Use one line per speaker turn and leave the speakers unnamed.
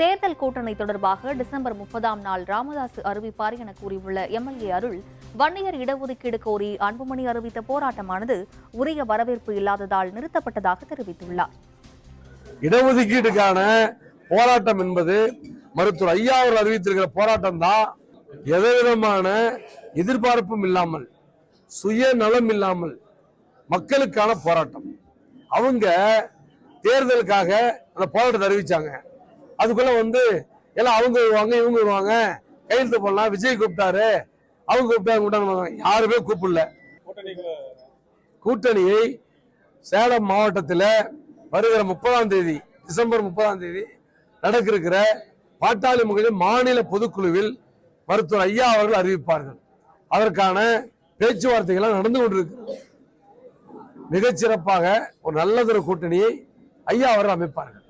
தேர்தல் கூட்டணி தொடர்பாக டிசம்பர் முப்பதாம் நாள் ராமதாஸ் அறிவிப்பார் என கூறியுள்ள எம்எல்ஏ அருள் வன்னியர் இடஒதுக்கீடு கோரி அன்புமணி அறிவித்த போராட்டமானது உரிய வரவேற்பு இல்லாததால் நிறுத்தப்பட்டதாக தெரிவித்துள்ளார்.
இடஒதுக்கீடுக்கான போராட்டம் என்பது மருத்துவர் ஐயா அவர்கள் அறிவித்திருக்கிற போராட்டம் தான் எதவிதமான எதிர்பார்ப்பும் இல்லாமல் சுயநலம் இல்லாமல் மக்களுக்கான போராட்டம். அவங்க தேர்தலுக்காக அந்த போராட்டத்தை அறிவிச்சாங்க. அதுக்குள்ள வந்து எல்லாம் அவங்க வருவாங்க இவங்க வருவாங்க. கையெழுத்து போடலாம். விஜய் கூப்பிட்டாரு. அவங்க கூப்பிட்டாங்க கூப்பிட்டாங்க யாருமே கூப்பிடல. கூட்டணியை சேலம் மாவட்டத்தில் வருகிற முப்பதாம் தேதி டிசம்பர் முப்பதாம் தேதி நடக்க இருக்கிற பாட்டாளி மக்களின் மாநில பொதுக்குழுவில் மருத்துவர் ஐயா அவர்கள் அறிவிப்பார்கள். அதற்கான பேச்சுவார்த்தைகள்லாம் நடந்து கொண்டிருக்கிறது மிகச்சிறப்பாக ஒரு நல்லதொரு கூட்டணியை ஐயா அவர்கள் அமைப்பார்கள்.